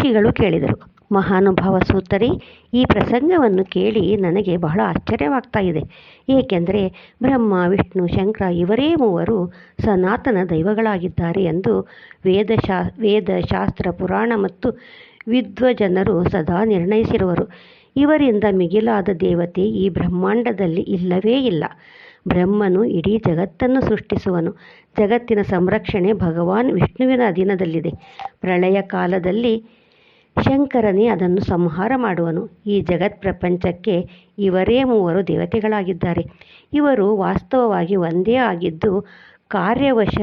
ಋಷಿಗಳು ಕೇಳಿದರು. ಮಹಾನುಭಾವ ಸೂತರಿ, ಈ ಪ್ರಸಂಗವನ್ನು ಕೇಳಿ ನನಗೆ ಬಹಳ ಆಶ್ಚರ್ಯವಾಗ್ತಾ ಇದೆ. ಏಕೆಂದರೆ ಬ್ರಹ್ಮ, ವಿಷ್ಣು, ಶಂಕರ ಇವರೇ ಮೂವರು ಸನಾತನ ದೈವಗಳಾಗಿದ್ದಾರೆ ಎಂದು ವೇದ ಶಾಸ್ತ್ರ ಪುರಾಣ ಮತ್ತು ವಿದ್ವಜನರು ಸದಾ ನಿರ್ಣಯಿಸಿರುವರು. ಇವರಿಂದ ಮಿಗಿಲಾದ ದೇವತೆ ಈ ಬ್ರಹ್ಮಾಂಡದಲ್ಲಿ ಇಲ್ಲವೇ ಇಲ್ಲ. ಬ್ರಹ್ಮನು ಇಡೀ ಜಗತ್ತನ್ನು ಸೃಷ್ಟಿಸುವನು. ಜಗತ್ತಿನ ಸಂರಕ್ಷಣೆ ಭಗವಾನ್ ವಿಷ್ಣುವಿನ ಅಧೀನದಲ್ಲಿದೆ. ಪ್ರಳಯ ಕಾಲದಲ್ಲಿ ಶಂಕರನೇ ಅದನ್ನು ಸಂಹಾರ ಮಾಡುವನು. ಈ ಜಗತ್ ಪ್ರಪಂಚಕ್ಕೆ ಇವರೇ ಮೂವರು ದೇವತೆಗಳಾಗಿದ್ದಾರೆ. ಇವರು ವಾಸ್ತವವಾಗಿ ಒಂದೇ ಆಗಿದ್ದು, ಕಾರ್ಯವಶ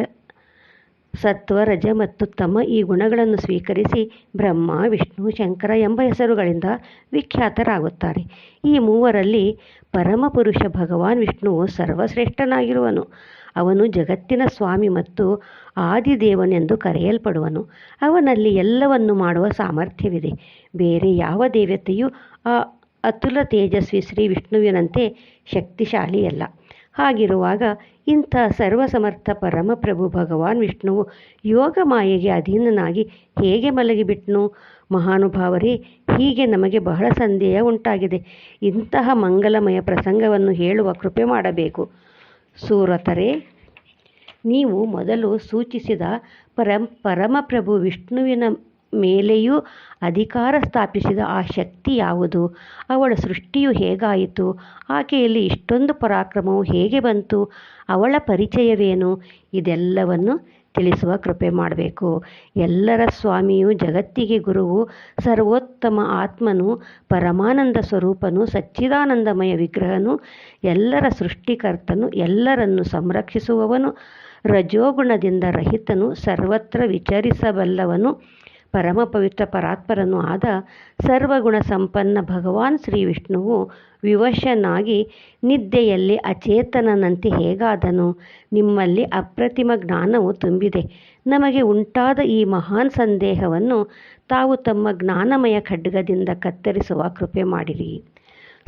ಸತ್ವ, ರಜ ಮತ್ತು ತಮ್ಮ ಈ ಗುಣಗಳನ್ನು ಸ್ವೀಕರಿಸಿ ಬ್ರಹ್ಮ, ವಿಷ್ಣು, ಶಂಕರ ಎಂಬ ಹೆಸರುಗಳಿಂದ ವಿಖ್ಯಾತರಾಗುತ್ತಾರೆ. ಈ ಮೂವರಲ್ಲಿ ಪರಮಪುರುಷ ಭಗವಾನ್ ವಿಷ್ಣುವು ಸರ್ವಶ್ರೇಷ್ಠನಾಗಿರುವನು. ಅವನು ಜಗತ್ತಿನ ಸ್ವಾಮಿ ಮತ್ತು ಆದಿದೇವನೆಂದು ಕರೆಯಲ್ಪಡುವನು. ಅವನಲ್ಲಿ ಎಲ್ಲವನ್ನು ಮಾಡುವ ಸಾಮರ್ಥ್ಯವಿದೆ. ಬೇರೆ ಯಾವ ದೇವತೆಯೂ ಆ ಅತುಲ ತೇಜಸ್ವಿ ಶ್ರೀ ವಿಷ್ಣುವಿನಂತೆ ಶಕ್ತಿಶಾಲಿಯಲ್ಲ. ಹಾಗಿರುವಾಗ ಇಂಥ ಸರ್ವಸಮರ್ಥ ಪರಮಪ್ರಭು ಭಗವಾನ್ ವಿಷ್ಣುವು ಯೋಗ ಮಾಯೆಗೆ ಅಧೀನನಾಗಿ ಹೇಗೆ ಮಲಗಿಬಿಟ್ನು? ಮಹಾನುಭಾವರೇ, ಹೀಗೆ ನಮಗೆ ಬಹಳ ಸಂದೇಹ ಉಂಟಾಗಿದೆ. ಇಂತಹ ಮಂಗಲಮಯ ಪ್ರಸಂಗವನ್ನು ಹೇಳುವ ಕೃಪೆ ಮಾಡಬೇಕು. ಸೂರತರೇ, ನೀವು ಮೊದಲು ಸೂಚಿಸಿದ ಪರಂ, ಪರಮಪ್ರಭು ವಿಷ್ಣುವಿನ ಮೇಲೆಯೂ ಅಧಿಕಾರ ಸ್ಥಾಪಿಸಿದ ಆ ಶಕ್ತಿ ಯಾವುದು? ಅವಳ ಸೃಷ್ಟಿಯು ಹೇಗಾಯಿತು? ಆಕೆಯಲ್ಲಿ ಇಷ್ಟೊಂದು ಪರಾಕ್ರಮವು ಹೇಗೆ ಬಂತು? ಅವಳ ಪರಿಚಯವೇನು? ಇದೆಲ್ಲವನ್ನು ತಿಳಿಸುವ ಕೃಪೆ ಮಾಡಬೇಕು. ಎಲ್ಲರ ಸ್ವಾಮಿಯು, ಜಗತ್ತಿಗೆ ಗುರುವು, ಸರ್ವೋತ್ತಮ ಆತ್ಮನು, ಪರಮಾನಂದ ಸ್ವರೂಪನು, ಸಚ್ಚಿದಾನಂದಮಯ ವಿಗ್ರಹನು, ಎಲ್ಲರ ಸೃಷ್ಟಿಕರ್ತನು, ಎಲ್ಲರನ್ನು ಸಂರಕ್ಷಿಸುವವನು, ರಜೋಗುಣದಿಂದ ರಹಿತನು, ಸರ್ವತ್ರ ವಿಚರಿಸಬಲ್ಲವನು ಪರಮ ಪವಿತ್ರ ಪರಾತ್ಪರನೂ ಆದ ಸರ್ವಗುಣ ಸಂಪನ್ನ ಭಗವಾನ್ ಶ್ರೀ ವಿಷ್ಣುವು ವಿವಶನಾಗಿ ನಿದ್ದೆಯಲ್ಲಿ ಅಚೇತನನಂತೆ ಹೇಗಾದನು? ನಿಮ್ಮಲ್ಲಿ ಅಪ್ರತಿಮ ಜ್ಞಾನವು ತುಂಬಿದೆ. ನಮಗೆ ಉಂಟಾದ ಈ ಮಹಾನ್ ಸಂದೇಹವನ್ನು ತಾವು ತಮ್ಮ ಜ್ಞಾನಮಯ ಖಡ್ಗದಿಂದ ಕತ್ತರಿಸುವ ಕೃಪೆ ಮಾಡಿರಿ.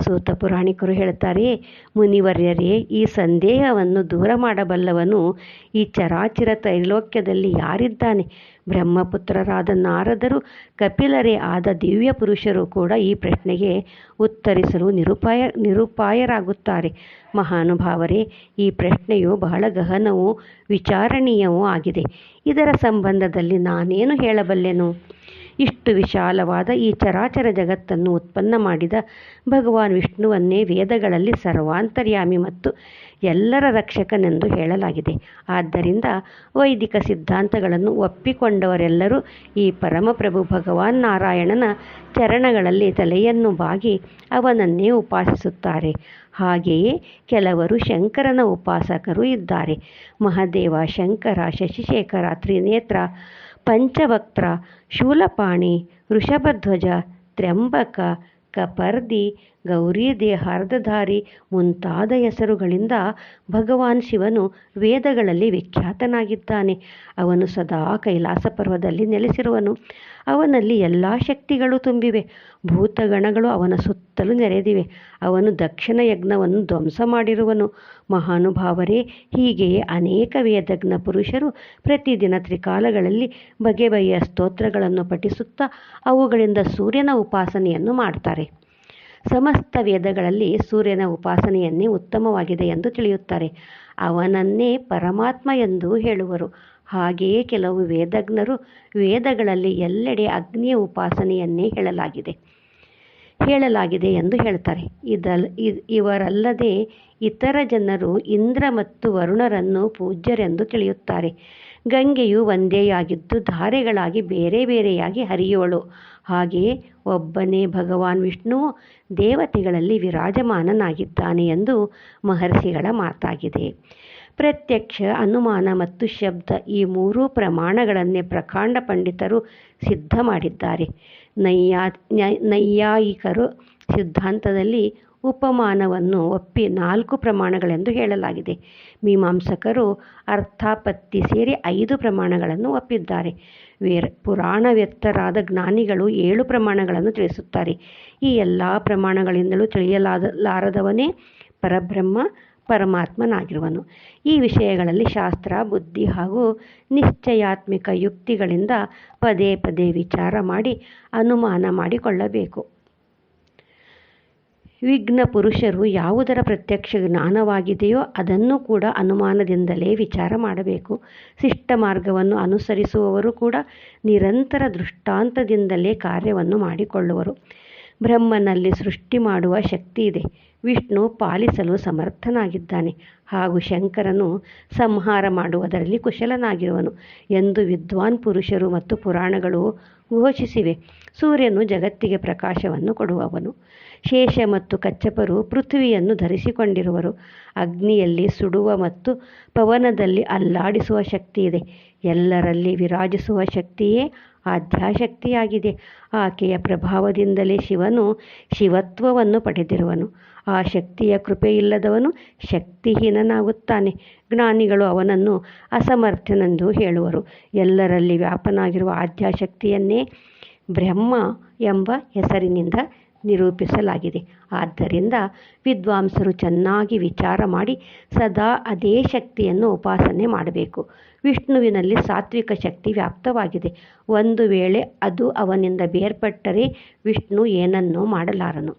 ಸೂತ ಪುರಾಣಿಕರು ಹೇಳ್ತಾರೆ, ಮುನಿವರ್ಯರೇ, ಈ ಸಂದೇಹವನ್ನು ದೂರ ಮಾಡಬಲ್ಲವನು ಈ ಚರಾಚಿರ ತ್ರೈಲೋಕ್ಯದಲ್ಲಿ ಯಾರಿದ್ದಾನೆ? ಬ್ರಹ್ಮಪುತ್ರರಾದ ನಾರದರು, ಕಪಿಲರೇ ಆದ ದಿವ್ಯ ಪುರುಷರು ಕೂಡ ಈ ಪ್ರಶ್ನೆಗೆ ಉತ್ತರಿಸಲು ನಿರುಪಾಯ, ನಿರುಪಾಯರಾಗುತ್ತಾರೆ. ಮಹಾನುಭಾವರೇ, ಈ ಪ್ರಶ್ನೆಯು ಬಹಳ ಗಹನವೂ ವಿಚಾರಣೀಯವೂ ಆಗಿದೆ. ಇದರ ಸಂಬಂಧದಲ್ಲಿ ನಾನೇನು ಹೇಳಬಲ್ಲೆನು? ಇಷ್ಟು ವಿಶಾಲವಾದ ಈ ಚರಾಚರ ಜಗತ್ತನ್ನು ಉತ್ಪನ್ನ ಮಾಡಿದ ಭಗವಾನ್ ವಿಷ್ಣುವನ್ನೇ ವೇದಗಳಲ್ಲಿ ಸರ್ವಾಂತರ್ಯಾಮಿ ಮತ್ತು ಎಲ್ಲರ ರಕ್ಷಕನೆಂದು ಹೇಳಲಾಗಿದೆ. ಆದ್ದರಿಂದ ವೈದಿಕ ಸಿದ್ಧಾಂತಗಳನ್ನು ಒಪ್ಪಿಕೊಂಡವರೆಲ್ಲರೂ ಈ ಪರಮಪ್ರಭು ಭಗವಾನ್ ನಾರಾಯಣನ ಚರಣಗಳಲ್ಲಿ ತಲೆಯನ್ನು ಬಾಗಿ ಅವನನ್ನೇ ಉಪಾಸಿಸುತ್ತಾರೆ. ಹಾಗೆಯೇ ಕೆಲವರು ಶಂಕರನ ಉಪಾಸಕರು ಇದ್ದಾರೆ. ಮಹದೇವ, ಶಂಕರ, ಶಶಿಶೇಖರ, ತ್ರಿನೇತ್ರ ಪಂಚವಕ್ತ್ರ ಶೂಲಪಾಣಿ ವೃಷಭಧ್ವಜ ತ್ರ್ಯಂಬಕ ಕಪರ್ದಿ ಗೌರೀದೇಹಾರ್ಧಧಾರಿ ಮುಂತಾದ ಹೆಸರುಗಳಿಂದ ಭಗವಾನ್ ಶಿವನು ವೇದಗಳಲ್ಲಿ ವಿಖ್ಯಾತನಾಗಿದ್ದಾನೆ. ಅವನು ಸದಾ ಕೈಲಾಸ ಪರ್ವದಲ್ಲಿ ನೆಲೆಸಿರುವನು. ಅವನಲ್ಲಿ ಎಲ್ಲ ಶಕ್ತಿಗಳು ತುಂಬಿವೆ. ಭೂತಗಣಗಳು ಅವನ ಸುತ್ತಲೂ ನೆರೆದಿವೆ. ಅವನು ದಕ್ಷಿಣ ಯಜ್ಞವನ್ನು ಧ್ವಂಸ ಮಾಡಿರುವನು. ಮಹಾನುಭಾವರೇ ಹೀಗೆಯೇ ಅನೇಕ ವೇದಜ್ಞ ಪುರುಷರು ಪ್ರತಿದಿನ ತ್ರಿಕಾಲಗಳಲ್ಲಿ ಬಗೆ ಬಗೆಯ ಸ್ತೋತ್ರಗಳನ್ನು ಪಠಿಸುತ್ತಾ ಅವುಗಳಿಂದ ಸೂರ್ಯನ ಉಪಾಸನೆಯನ್ನು ಮಾಡ್ತಾರೆ. ಸಮಸ್ತ ವೇದಗಳಲ್ಲಿ ಸೂರ್ಯನ ಉಪಾಸನೆಯನ್ನೇ ಉತ್ತಮವಾಗಿದೆ ಎಂದು ತಿಳಿಯುತ್ತಾರೆ. ಅವನನ್ನೇ ಪರಮಾತ್ಮ ಎಂದು ಹೇಳುವರು. ಹಾಗೆಯೇ ಕೆಲವು ವೇದಜ್ಞರು ವೇದಗಳಲ್ಲಿ ಎಲ್ಲೆಡೆ ಅಗ್ನಿಯ ಉಪಾಸನೆಯನ್ನೇ ಹೇಳಲಾಗಿದೆ. ಹೇಳಲಾಗಿದೆ ಎಂದು ಹೇಳ್ತಾರೆ. ಇದಲ್ ಇವರಲ್ಲದೆ ಇತರ ಜನರು ಇಂದ್ರ ಮತ್ತು ವರುಣರನ್ನು ಪೂಜ್ಯರೆಂದು ತಿಳಿಯುತ್ತಾರೆ. ಗಂಗೆಯು ಒಂದೇಯಾಗಿದ್ದು ಧಾರೆಗಳಾಗಿ ಬೇರೆ ಬೇರೆಯಾಗಿ ಹರಿಯುವಳು. ಹಾಗೆಯೇ ಒಬ್ಬನೇ ಭಗವಾನ್ ವಿಷ್ಣು ದೇವತೆಗಳಲ್ಲಿ ವಿರಾಜಮಾನನಾಗಿದ್ದಾನೆ ಎಂದು ಮಹರ್ಷಿಗಳ ಮಾತಾಗಿದೆ. ಪ್ರತ್ಯಕ್ಷ ಅನುಮಾನ ಮತ್ತು ಶಬ್ದ ಈ ಮೂರೂ ಪ್ರಮಾಣಗಳನ್ನೇ ಪ್ರಕಾಂಡ ಪಂಡಿತರು ಸಿದ್ಧ ಮಾಡಿದ್ದಾರೆ. ನೈಯಾ ನೈಯಾಯಿಕರು ಸಿದ್ಧಾಂತದಲ್ಲಿ ಉಪಮಾನವನ್ನು ಒಪ್ಪಿ ನಾಲ್ಕು ಪ್ರಮಾಣಗಳೆಂದು ಹೇಳಲಾಗಿದೆ. ಮೀಮಾಂಸಕರು ಅರ್ಥಾಪತ್ತಿ ಸೇರಿ ಐದು ಪ್ರಮಾಣಗಳನ್ನು ಒಪ್ಪಿದ್ದಾರೆ. ವೇರ ಪುರಾಣವೆತ್ತರಾದ ಜ್ಞಾನಿಗಳು ಏಳು ಪ್ರಮಾಣಗಳನ್ನು ತಿಳಿಸುತ್ತಾರೆ. ಈ ಎಲ್ಲ ಪ್ರಮಾಣಗಳಿಂದಲೂ ತಿಳಿಯಲಾದ ಲಾರದವನೇ ಪರಬ್ರಹ್ಮ, ಪರಮಾತ್ಮನಾಗಿರುವನು. ಈ ವಿಷಯಗಳಲ್ಲಿ ಶಾಸ್ತ್ರ, ಬುದ್ಧಿ ಹಾಗೂ ನಿಶ್ಚಯಾತ್ಮಿಕ ಯುಕ್ತಿಗಳಿಂದ ಪದೇ ಪದೇ ವಿಚಾರ ಮಾಡಿ ಅನುಮಾನ ಮಾಡಿಕೊಳ್ಳಬೇಕು. ವಿಘ್ನ ಪುರುಷರು ಯಾವುದರ ಪ್ರತ್ಯಕ್ಷ ಜ್ಞಾನವಾಗಿದೆಯೋ ಅದನ್ನು ಕೂಡ ಅನುಮಾನದಿಂದಲೇ ವಿಚಾರ ಮಾಡಬೇಕು. ಶಿಷ್ಟ ಮಾರ್ಗವನ್ನು ಅನುಸರಿಸುವವರು ಕೂಡ ನಿರಂತರ ದೃಷ್ಟಾಂತದಿಂದಲೇ ಕಾರ್ಯವನ್ನು ಮಾಡಿಕೊಳ್ಳುವರು. ಬ್ರಹ್ಮನಲ್ಲಿ ಸೃಷ್ಟಿ ಮಾಡುವ ಶಕ್ತಿ ಇದೆ. ವಿಷ್ಣು ಪಾಲಿಸಲು ಸಮರ್ಥನಾಗಿದ್ದಾನೆ. ಹಾಗೂ ಶಂಕರನು ಸಂಹಾರ ಮಾಡುವುದರಲ್ಲಿ ಕುಶಲನಾಗಿರುವನು. ಎಂದು ವಿದ್ವಾನ್ ಪುರುಷರು ಮತ್ತು ಪುರಾಣಗಳು ಘೋಷಿಸಿವೆ. ಸೂರ್ಯನು ಜಗತ್ತಿಗೆ ಪ್ರಕಾಶವನ್ನು ಕೊಡುವವನು. ಶೇಷ ಮತ್ತು ಕಚ್ಚಪರು ಪೃಥ್ವಿಯನ್ನು ಧರಿಸಿಕೊಂಡಿರುವರು. ಅಗ್ನಿಯಲ್ಲಿ ಸುಡುವ ಮತ್ತು ಪವನದಲ್ಲಿ ಅಲ್ಲಾಡಿಸುವ ಶಕ್ತಿ ಇದೆ. ಎಲ್ಲರಲ್ಲಿ ವಿರಾಜಿಸುವ ಶಕ್ತಿಯೇ ಆಧ್ಯಾಶಕ್ತಿಯಾಗಿದೆ. ಆಕೆಯ ಪ್ರಭಾವದಿಂದಲೇ ಶಿವನು ಶಿವತ್ವವನ್ನು ಪಡೆದಿರುವನು. ಆ ಶಕ್ತಿಯ ಕೃಪೆಯಿಲ್ಲದವನು ಶಕ್ತಿಹೀನನಾಗುತ್ತಾನೆ. ಜ್ಞಾನಿಗಳು ಅವನನ್ನು ಅಸಮರ್ಥನೆಂದು ಹೇಳುವರು. ಎಲ್ಲರಲ್ಲಿ ವ್ಯಾಪನಾಗಿರುವ ಆಧ್ಯಾಶಕ್ತಿಯನ್ನೇ ಬ್ರಹ್ಮ ಎಂಬ ಹೆಸರಿನಿಂದ ನಿರೂಪಿಸಲಾಗಿದೆ. ಆದ್ದರಿಂದ ವಿದ್ವಾಂಸರು ಚೆನ್ನಾಗಿ ವಿಚಾರ ಮಾಡಿ ಸದಾ ಅದೇ ಶಕ್ತಿಯನ್ನು ಉಪಾಸನೆ ಮಾಡಬೇಕು. ವಿಷ್ಣುವಿನಲ್ಲಿ ಸಾತ್ವಿಕ ಶಕ್ತಿ ವ್ಯಾಪ್ತವಾಗಿದೆ. ಒಂದು ವೇಳೆ ಅದು ಅವನಿಂದ ಬೇರ್ಪಟ್ಟರೆ ವಿಷ್ಣು ಏನನ್ನೂ ಮಾಡಲಾರನು.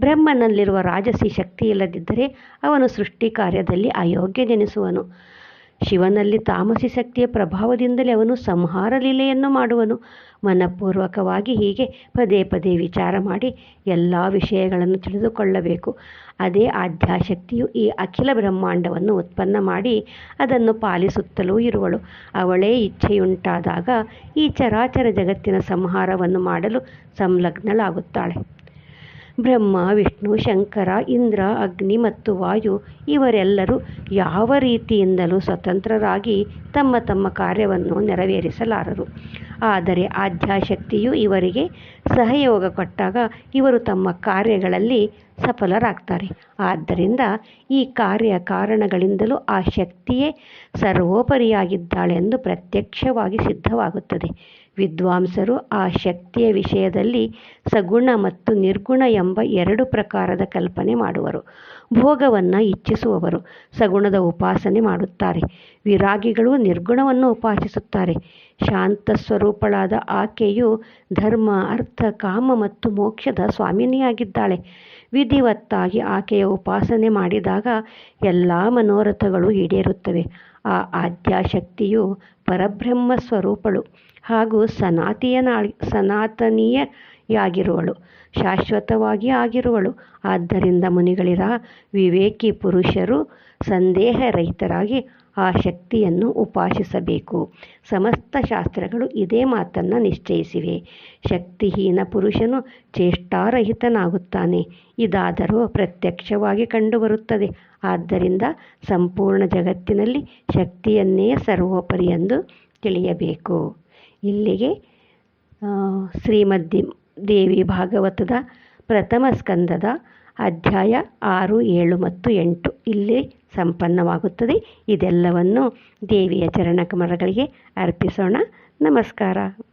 ಬ್ರಹ್ಮನಲ್ಲಿರುವ ರಾಜಸಿ ಶಕ್ತಿ ಇಲ್ಲದಿದ್ದರೆ ಅವನು ಸೃಷ್ಟಿ ಕಾರ್ಯದಲ್ಲಿ ಅಯೋಗ್ಯನೆನಿಸುವನು. ಶಿವನಲ್ಲಿ ತಾಮಸಿ ಶಕ್ತಿಯ ಪ್ರಭಾವದಿಂದಲೇ ಅವನು ಸಂಹಾರ ಲೀಲೆಯನ್ನು ಮಾಡುವನು. ಮನಪೂರ್ವಕವಾಗಿ ಹೀಗೆ ಪದೇ ಪದೇ ವಿಚಾರ ಮಾಡಿ ಎಲ್ಲ ವಿಷಯಗಳನ್ನು ತಿಳಿದುಕೊಳ್ಳಬೇಕು. ಅದೇ ಆಧ್ಯಾಶಕ್ತಿಯು ಈ ಅಖಿಲ ಬ್ರಹ್ಮಾಂಡವನ್ನು ಉತ್ಪನ್ನ ಮಾಡಿ ಅದನ್ನು ಪಾಲಿಸುತ್ತಲೂ ಇರುವಳು. ಅವಳೇ ಇಚ್ಛೆಯುಂಟಾದಾಗ ಈ ಚರಾಚರ ಜಗತ್ತಿನ ಸಂಹಾರವನ್ನು ಮಾಡಲು ಸಂಲಗ್ನಳಾಗುತ್ತಾಳೆ. ಬ್ರಹ್ಮ, ವಿಷ್ಣು, ಶಂಕರ, ಇಂದ್ರ, ಅಗ್ನಿ ಮತ್ತು ವಾಯು ಇವರೆಲ್ಲರೂ ಯಾವ ರೀತಿಯಿಂದಲೂ ಸ್ವತಂತ್ರರಾಗಿ ತಮ್ಮ ತಮ್ಮ ಕಾರ್ಯವನ್ನು ನೆರವೇರಿಸಲಾರರು. ಆದರೆ ಆದ್ಯಾಶಕ್ತಿಯು ಇವರಿಗೆ ಸಹಯೋಗ ಕೊಟ್ಟಾಗ ಇವರು ತಮ್ಮ ಕಾರ್ಯಗಳಲ್ಲಿ ಸಫಲರಾಗ್ತಾರೆ. ಆದ್ದರಿಂದ ಈ ಕಾರ್ಯ ಕಾರಣಗಳಿಂದಲೂ ಆ ಶಕ್ತಿಯೇ ಸರ್ವೋಪರಿಯಾಗಿದ್ದಾಳೆಂದು ಪ್ರತ್ಯಕ್ಷವಾಗಿ ಸಿದ್ಧವಾಗುತ್ತದೆ. ವಿದ್ವಾಂಸರು ಆ ಶಕ್ತಿಯ ವಿಷಯದಲ್ಲಿ ಸಗುಣ ಮತ್ತು ನಿರ್ಗುಣ ಎಂಬ ಎರಡು ಪ್ರಕಾರದ ಕಲ್ಪನೆ ಮಾಡುವರು. ಭೋಗವನ್ನು ಇಚ್ಛಿಸುವವರು ಸಗುಣದ ಉಪಾಸನೆ ಮಾಡುತ್ತಾರೆ. ವಿರಾಗಿಗಳು ನಿರ್ಗುಣವನ್ನು ಉಪಾಸಿಸುತ್ತಾರೆ. ಶಾಂತ ಸ್ವರೂಪಳಾದ ಆಕೆಯು ಧರ್ಮ ಅರ್ಥ ಕಾಮ ಮತ್ತು ಮೋಕ್ಷದ ಸ್ವಾಮಿನಿಯಾಗಿದ್ದಾಳೆ. ವಿಧಿವತ್ತಾಗಿ ಆಕೆಯ ಉಪಾಸನೆ ಮಾಡಿದಾಗ ಎಲ್ಲ ಮನೋರಥಗಳು ಈಡೇರುತ್ತವೆ. ಆ ಆದ್ಯಾಶಕ್ತಿಯು ಪರಬ್ರಹ್ಮ ಸ್ವರೂಪಳು ಹಾಗೂ ಸನಾತಿಯನಾ ಸನಾತನೀಯಾಗಿರುವಳು ಶಾಶ್ವತವಾಗಿ ಆಗಿರುವಳು. ಆದ್ದರಿಂದ ಮುನಿಗಳಿರ, ವಿವೇಕಿ ಪುರುಷರು ಸಂದೇಹರಹಿತರಾಗಿ ಆ ಶಕ್ತಿಯನ್ನು ಉಪಾಸಿಸಬೇಕು. ಸಮಸ್ತ ಶಾಸ್ತ್ರಗಳು ಇದೇ ಮಾತನ್ನು ನಿಶ್ಚಯಿಸಿವೆ. ಶಕ್ತಿಹೀನ ಪುರುಷನು ಚೇಷ್ಟಾರಹಿತನಾಗುತ್ತಾನೆ. ಇದಾದರೂ ಪ್ರತ್ಯಕ್ಷವಾಗಿ ಕಂಡುಬರುತ್ತದೆ. ಆದ್ದರಿಂದ ಸಂಪೂರ್ಣ ಜಗತ್ತಿನಲ್ಲಿ ಶಕ್ತಿಯನ್ನೇ ಸರ್ವೋಪರಿ ಎಂದು ತಿಳಿಯಬೇಕು. ಇಲ್ಲಿಗೆ ಶ್ರೀಮದ್ ದೇವಿ ಭಾಗವತದ ಪ್ರಥಮ ಸ್ಕಂದದ ಅಧ್ಯಾಯ ಆರು, ಏಳು ಮತ್ತು ಎಂಟು ಇಲ್ಲಿ ಸಂಪನ್ನವಾಗುತ್ತದೆ. ಇದೆಲ್ಲವನ್ನು ದೇವಿಯ ಚರಣಕಮಲಗಳಿಗೆ ಅರ್ಪಿಸೋಣ. ನಮಸ್ಕಾರ.